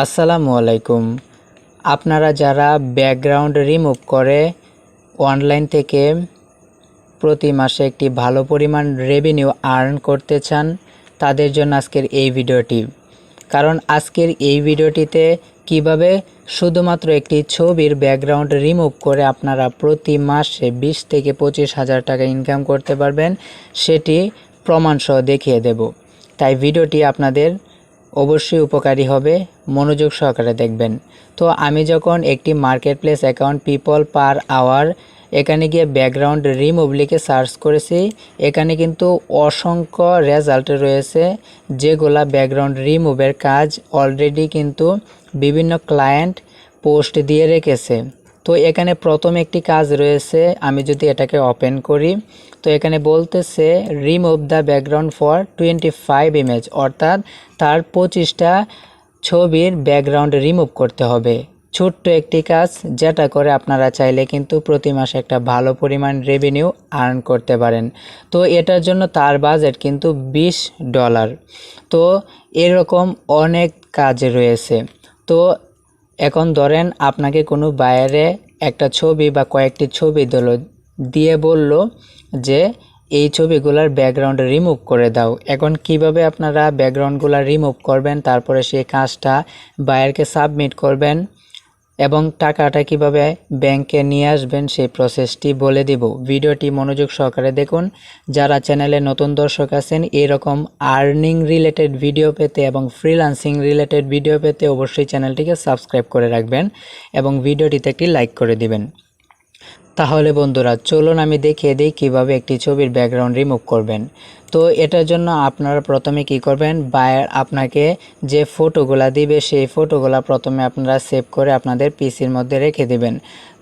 আসসালামু আলাইকুম। আপনারা যারা ব্যাকগ্রাউন্ড রিমুভ করে অনলাইন থেকে প্রতি মাসে একটি ভালো পরিমাণ রেভিনিউ আর্ন করতে চান, তাদের জন্য আজকের এই ভিডিওটি। কারণ আজকের এই ভিডিওটিতে কীভাবে শুধুমাত্র একটি ছবির ব্যাকগ্রাউন্ড রিমুভ করে আপনারা প্রতি মাসে বিশ থেকে পঁচিশ হাজার টাকা ইনকাম করতে পারবেন, সেটি প্রমাণসহ দেখিয়ে দেব। তাই ভিডিওটি আপনাদের অবশ্যই উপকারী হবে। মনোযোগ সহকারে দেখবেন। তো আমি যখন একটি market place account people per hour এখানে গিয়ে ব্যাকগ্রাউন্ড রিমুভ সার্চ করেছি, এখানে কিন্তু অসংখ্য রেজাল্ট রয়েছে, যেগুলা ব্যাকগ্রাউন্ড রিমুভের কাজ অলরেডি কিন্তু বিভিন্ন ক্লায়েন্ট পোস্ট দিয়ে রেখেছে। তো এখানে প্রথম একটি কাজ রয়েছে, আমি যদি এটাকে ওপেন করি, তো এখানে বলতেছে remove the background for twenty five image অর্থাৎ তার পঁচিশটা ছবির ব্যাকগ্রাউন্ড রিমুভ করতে হবে। ছোট্ট একটি কাজ, যেটা করে আপনারা চাইলে কিন্তু প্রতি মাসে একটা ভালো পরিমাণ রেভিনিউ আর্ন করতে পারেন। তো এটার জন্য তার বাজেট কিন্তু বিশ ডলার তো এরকম অনেক কাজ রয়েছে। তো এখন ধরেন আপনাকে কোনো বাইরে একটা ছবি বা কয়েকটি ছবি দিল, দিয়ে বলল যে, এই ছবিগুলোর ব্যাকগ্রাউন্ড রিমুভ করে দাও। এখন কীভাবে আপনারা ব্যাকগ্রাউন্ডগুলো রিমুভ করবেন, তারপরে সেই কাজটা বায়ারকে সাবমিট করবেন? এবং টাকাটা কীভাবে ব্যাংকে নিয়ে আসবেন সেই প্রসেসটি বলে দেব। ভিডিওটি মনোযোগ সহকারে দেখুন। যারা চ্যানেলে নতুন দর্শক আছেন, এরকম আর্নিং রিলেটেড ভিডিও পেতে এবং ফ্রিলান্সিং রিলেটেড ভিডিও পেতে অবশ্যই চ্যানেলটিকে সাবস্ক্রাইব করে রাখবেন এবং ভিডিওটিতে একটি লাইক করে দিবেন। তাহলে বন্ধুরা, চলুন আমি দেখিয়ে দিই কীভাবে একটি ছবির ব্যাকগ্রাউন্ড রিমুভ করবেন। তো এটার জন্য আপনারা প্রথমে কি করবেন বায়ার আপনাকে যে ফটোগুলা দিবে, সেই ফটোগুলা প্রথমে আপনারা সেভ করে আপনাদের পিসির মধ্যে রেখে দিবেন।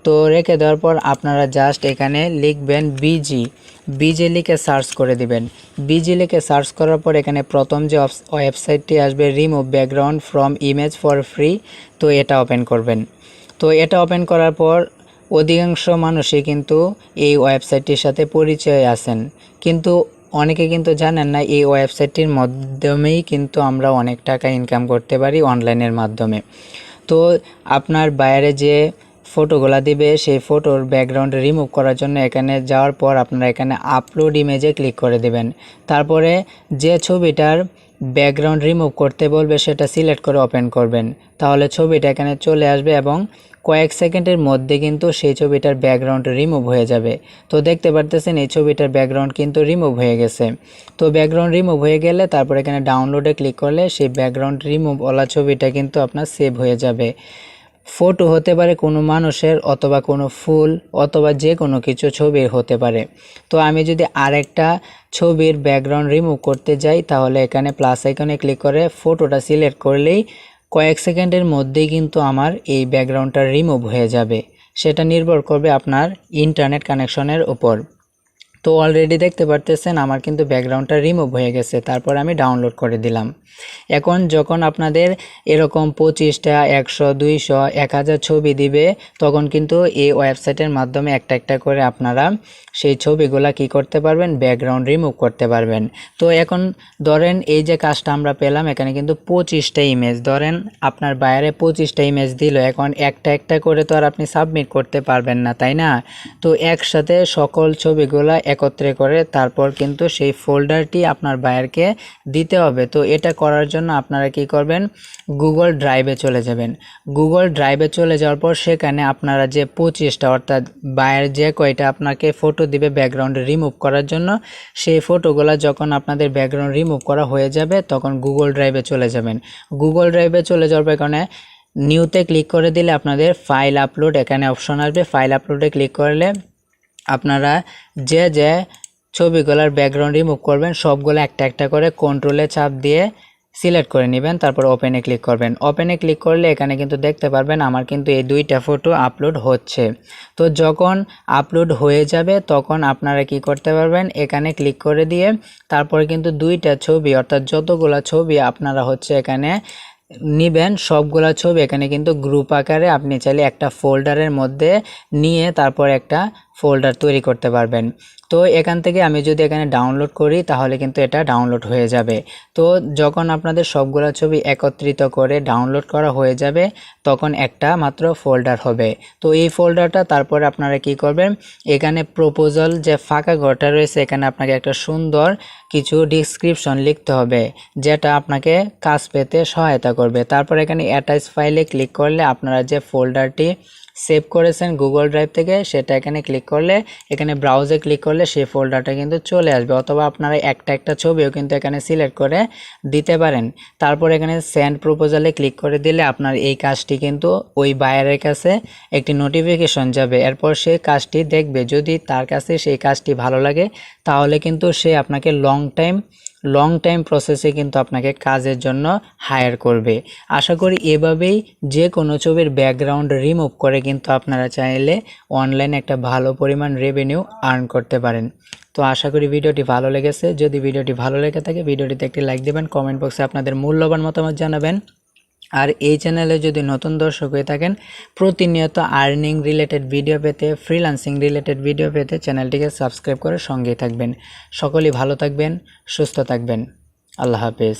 তো রেখে দেওয়ার পর আপনারা জাস্ট এখানে লিখবেন বিজি বিজি লিখে সার্চ করে দিবেন। বিজি লিখে সার্চ করার পর এখানে প্রথম যে ওয়েবসাইটটি আসবে remove background from image for free তো এটা ওপেন করবেন। তো এটা ওপেন করার পর অধিকাংশ মানুষই কিন্তু এই ওয়েবসাইটটির সাথে পরিচয় আছেন। কিন্তু অনেকে কিন্তু জানেন না, এই ওয়েবসাইটটির মাধ্যমেই কিন্তু আমরা অনেক টাকা ইনকাম করতে পারি অনলাইনের মাধ্যমে। তো আপনার বাইরে যে ফটোগুলা দিবে, সেই ফটোর ব্যাকগ্রাউন্ড রিমুভ করার জন্য এখানে যাওয়ার পর আপনারা এখানে আপলোড ইমেজে ক্লিক করে দেবেন। তারপরে যে ছবিটার ব্যাকগ্রাউন্ড রিমুভ করতে বলবে, সেটা সিলেক্ট করে ওপেন করবেন। তাহলে ছবিটা এখানে চলে আসবে এবং কয়েক সেকেন্ডের মধ্যে কিন্তু সেই ছবিটার ব্যাকগ্রাউন্ড রিমুভ হয়ে যাবে। তো দেখতে পারতেছেন, এই ছবিটার ব্যাকগ্রাউন্ড কিন্তু রিমুভ হয়ে গেছে। তো ব্যাকগ্রাউন্ড রিমুভ হয়ে গেলে তারপর এখানে ডাউনলোডে ক্লিক করলে সেই ব্যাকগ্রাউন্ড রিমুভ ওলা ছবিটা কিন্তু আপনার সেভ হয়ে যাবে। ফটো হতে পারে কোনো মানুষের অথবা কোনো ফুল অথবা যে কোনো কিছু ছবির হতে পারে। তো আমি যদি আরেকটা ছবির ব্যাকগ্রাউন্ড রিমুভ করতে যাই, তাহলে এখানে প্লাস আইকনে ক্লিক করে ফটোটা সিলেক্ট করলেই কয়েক সেকেন্ডের মধ্যেই কিন্তু আমার এই ব্যাকগ্রাউন্ডটা রিমুভ হয়ে যাবে। সেটা নির্ভর করবে আপনার ইন্টারনেট কানেকশনের উপর। তো অলরেডি দেখতে পারতেছেন, আমার কিন্তু ব্যাকগ্রাউন্ডটা রিমুভ হয়ে গেছে, তারপর আমি ডাউনলোড করে দিলাম। এখন যখন আপনাদের এরকম পঁচিশটা, একশো, দুইশো, এক হাজার ছবি দিবে, তখন কিন্তু এই ওয়েবসাইটের মাধ্যমে একটা একটা করে আপনারা সেই ছবিগুলা কি করতে পারবেন? ব্যাকগ্রাউন্ড রিমুভ করতে পারবেন। তো এখন ধরেন এই যে কাজটা আমরা পেলাম, এখানে কিন্তু পঁচিশটা ইমেজ ধরেন আপনার বাইরে পঁচিশটা ইমেজ দিল, এখন একটা একটা করে তো আর আপনি সাবমিট করতে পারবেন না, তাই না? তো একসাথে সকল ছবিগুলা একত্রে করে তারপর কিন্তু সেই ফোল্ডারটি আপনার বায়ারকে দিতে হবে। তো এটা করার জন্য আপনারা কি করবেন? গুগল ড্রাইভে চলে যাবেন। গুগল ড্রাইভে চলে যাওয়ার পর সেখানে আপনারা যে পঁচিশটা অর্থাৎ বায়ের যে কয়টা আপনাকে ফটো দিবে ব্যাকগ্রাউন্ড রিমুভ করার জন্য, সেই ফটোগুলো যখন আপনাদের ব্যাকগ্রাউন্ড রিমুভ করা হয়ে যাবে, তখন গুগল ড্রাইভে চলে যাবেন। গুগল ড্রাইভে চলে যাওয়ার পর এখানে নিউতে ক্লিক করে দিলে আপনাদের ফাইল আপলোড এখানে অপশন আসবে। ফাইল আপলোডে ক্লিক করলে আপনারা যে যে ছবিগুলোর ব্যাকগ্রাউন্ড রিমুভ করবেন, সবগুলো একটা একটা করে কন্ট্রোলে চাপ দিয়ে সিলেক্ট করে নেবেন, তারপর ওপেনে ক্লিক করবেন। ওপেনে ক্লিক করলে এখানে কিন্তু দেখতে পারবেন আমার কিন্তু এই দুইটা ফটো আপলোড হচ্ছে। তো যখন আপলোড হয়ে যাবে, তখন আপনারা কি করতে পারবেন, এখানে ক্লিক করে দিয়ে তারপরে কিন্তু দুইটা ছবি, অর্থাৎ যতগুলা ছবি আপনারা হচ্ছে এখানে নিবেন, সবগুলা ছবি এখানে কিন্তু গ্রুপ আকারে আপনি চাইলে একটা ফোল্ডারের মধ্যে নিয়ে তারপর একটা ফোল্ডার তৈরি করতে পারবেন। তো এখান থেকে আমি যদি এখানে ডাউনলোড করি, তাহলে কিন্তু এটা ডাউনলোড হয়ে যাবে। তো যখন আপনাদের সবগুলো ছবি একত্রিত করে ডাউনলোড করা হয়ে যাবে, তখন একটা মাত্র ফোল্ডার হবে। তো এই ফোল্ডারটা তারপরে আপনারা কি করবেন, এখানে প্রপোজাল যে ফাঁকা ঘরটা রয়েছে, এখানে আপনাকে একটা সুন্দর কিছু ডিসক্রিপশন লিখতে হবে, যেটা আপনাকে কাজ পেতে সহায়তা করবে। তারপর এখানে অ্যাটাচ ফাইলে ক্লিক করলে আপনারা যে ফোল্ডারটি সেভ করেছেন গুগল ড্রাইভ থেকে, সেটা এখানে ক্লিক করলে, এখানে ব্রাউজে ক্লিক করলে সেই ফোল্ডারটা কিন্তু চলে আসবে। অথবা আপনারা একটা একটা ছবিও কিন্তু এখানে সিলেক্ট করে দিতে পারেন। তারপর এখানে সেন্ড প্রপোজালে ক্লিক করে দিলে আপনার এই কাজটি কিন্তু ওই বায়ারের কাছে একটি নোটিফিকেশন যাবে। এরপর সে কাজটি দেখবে। যদি তার কাছে সেই কাজটি ভালো লাগে, তাহলে কিন্তু সে আপনাকে লং টাইম লং টাইম প্রসেসে কিন্তু আপনাকে কাজের জন্য হায়ার করবে। আশা করি এভাবেই যে কোনো ছবির ব্যাকগ্রাউন্ড রিমুভ করে কিন্তু আপনারা চাইলে অনলাইনে একটা ভালো পরিমাণ রেভিনিউ আর্ন করতে পারেন। তো আশা করি ভিডিওটি ভালো লেগেছে। যদি ভিডিওটি ভালো লেগে থাকে, ভিডিওটিতে একটি লাইক দেবেন কমেন্ট বক্সে আপনাদের মূল্যবান মতামত জানাবেন। আর এই চ্যানেলে যদি নতুন দর্শক হয়ে থাকেন, প্রতিনিয়ত আর্নিং রিলেটেড ভিডিও পেতে ফ্রিল্যান্সিং রিলেটেড ভিডিও পেতে চ্যানেলটিকে সাবস্ক্রাইব করে সঙ্গেই থাকবেন। সকলেই ভালো থাকবেন, সুস্থ থাকবেন। আল্লাহ হাফেজ।